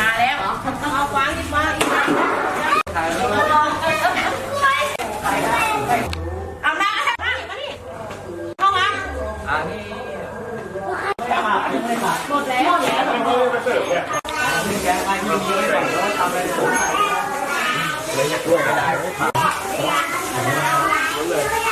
มาแล้วเอาฟางอีกมาอีกมาเอาหน้ามาดิมาดิเข้ามาอันนี้หมดแล้วหมดแล้วเลยอล้ว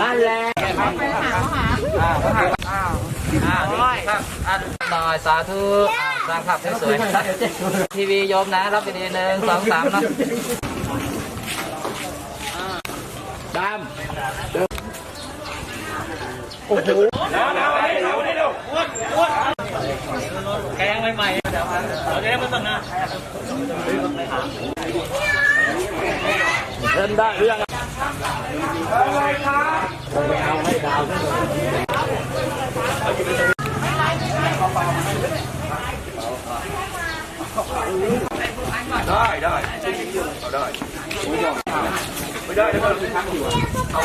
บ้านแรงหน่อยสาธุสร้างภาพสวยๆทีวีโยมนะ รับไปดีหนึ่งสองสามนะตามโอ้โหแล้วแล้วไอ้เราได้เร็อ้วนอ้วนแกงใหม่ๆเดี๋ยวเราจะได้ไม่ต้องนะเริ่มได้เรื่อง ได้ได้เอาได้ไม่ได้แล้วก็คือทั้งอยู่เอา